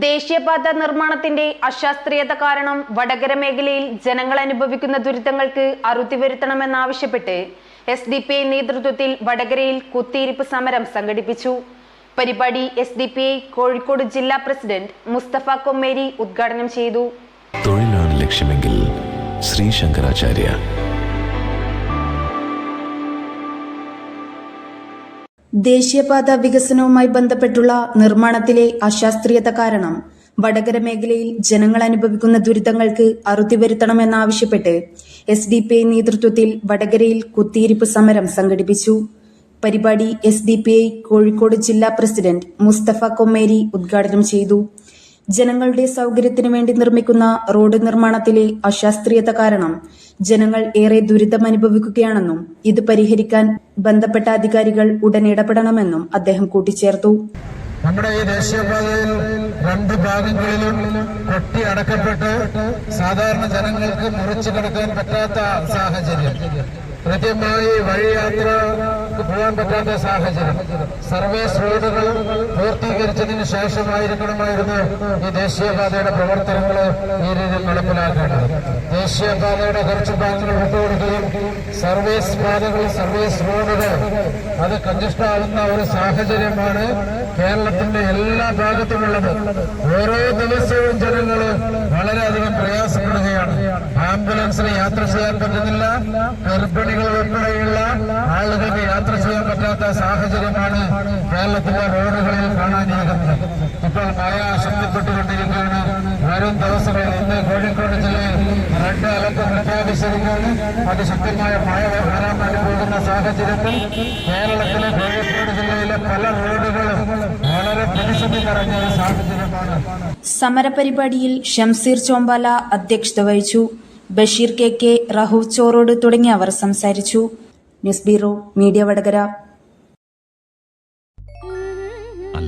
ദേശീയപാത നിർമ്മാണത്തിന്റെ അശാസ്ത്രീയത കാരണം വടകര മേഖലയിൽ ജനങ്ങൾ അനുഭവിക്കുന്ന ദുരിതങ്ങൾക്ക് അറുതി വരുത്തണമെന്നാവശ്യപ്പെട്ട് എസ് ഡി പി ഐ നേതൃത്വത്തിൽ വടകരയിൽ കുത്തിയിരിപ്പ് സമരം സംഘടിപ്പിച്ചു. പരിപാടി S D P I Kozhikode ജില്ലാ പ്രസിഡന്റ് മുസ്തഫ കൊമ്മേരി ഉദ്ഘാടനം ചെയ്തു. തൊഴിലാണ് ലക്ഷ്യമെങ്കിൽ ശ്രീ ശങ്കരാചാര്യ ദേശീയപാത വികസനവുമായി ബന്ധപ്പെട്ടുള്ള നിർമ്മാണത്തിലെ അശാസ്ത്രീയത കാരണം വടകര മേഖലയിൽ ജനങ്ങൾ അനുഭവിക്കുന്ന ദുരിതങ്ങൾക്ക് അറുതി വരുത്തണമെന്നാവശ്യപ്പെട്ട് എസ് ഡി പി ഐ നേതൃത്വത്തിൽ വടകരയിൽ കുത്തിയിരിപ്പ് സമരം സംഘടിപ്പിച്ചു. പരിപാടി S D P I Kozhikode ജില്ലാ പ്രസിഡന്റ് മുസ്തഫ കൊമ്മേരി ഉദ്ഘാടനം ചെയ്തു. ജനങ്ങളുടെ സൗകര്യത്തിനു വേണ്ടി നിർമ്മിക്കുന്ന റോഡ് നിർമ്മാണത്തിലെ അശാസ്ത്രീയത കാരണം ജനങ്ങൾ ഏറെ ദുരിതമനുഭവിക്കുകയാണെന്നും ഇത് പരിഹരിക്കാൻ ബന്ധപ്പെട്ട അധികാരികൾ ഉടൻ ഇടപെടണമെന്നും അദ്ദേഹം കൂട്ടിച്ചേർത്തു. നമ്മുടെ ഈ ദേശീയപാതയിൽ രണ്ട് ഭാഗങ്ങളിലും കൊട്ടി അടക്കപ്പെട്ട് സാധാരണ ജനങ്ങൾക്ക് മുറിച്ചു കിടക്കാൻ പറ്റാത്ത സാഹചര്യം. കൃത്യമായി വഴിയാത്ര പോകാൻ പറ്റാത്ത സാഹചര്യം. സർവേ റോഡുകൾ പൂർത്തീകരിച്ചതിന് ശേഷമായിരിക്കണമായിരുന്നു ഈ ദേശീയപാതയുടെ പ്രവർത്തനങ്ങൾ ഈ രീതിയിൽ നടപ്പിലാക്കേണ്ടത്. ദേശീയപാതയുടെ കുറച്ച് ഭാഗങ്ങൾ വിട്ടുകൊടുക്കുകയും സർവീസ് പാതകൾ സർവീസ് റോഡുകൾ അത് കഞ്ചിഷ്ടാവുന്ന ഒരു സാഹചര്യമാണ് കേരളത്തിന്റെ എല്ലാ ഭാഗത്തുമുള്ളത് ഓരോ ദിവസവും ജനങ്ങൾ പറ്റാത്ത സാഹചര്യമാണ് കേരളത്തിലെ റോഡുകളിൽ കാണാനിരിക്കുന്നത് ഇപ്പോൾ മഴ ശക്തിപ്പെട്ടുകൊണ്ടിരിക്കുകയാണ്. വരും ദിവസങ്ങളിൽ ഇന്ന് കോഴിക്കോട് ജില്ലയിൽ റെഡ് അലർട്ട് പ്രഖ്യാപിച്ചിരിക്കുകയാണ്. അതിശക്തമായ മഴ വരാൻ പോകുന്ന സാഹചര്യത്തിൽ കേരളത്തിലെ കോഴിക്കോട് ജില്ലയിലെ പല റോഡുകളും വളരെ പ്രതിസന്ധി നിറഞ്ഞ ഒരു സാഹചര്യമാണ്. സമരപരിപാടിയിൽ ഷംസീർ ചോമ്പാല അധ്യക്ഷത വഹിച്ചു. ബഷീർ കെ കെ റഹു ചോറോട് തുടങ്ങിയവർ സംസാരിച്ചു. News bureau media Vadakara.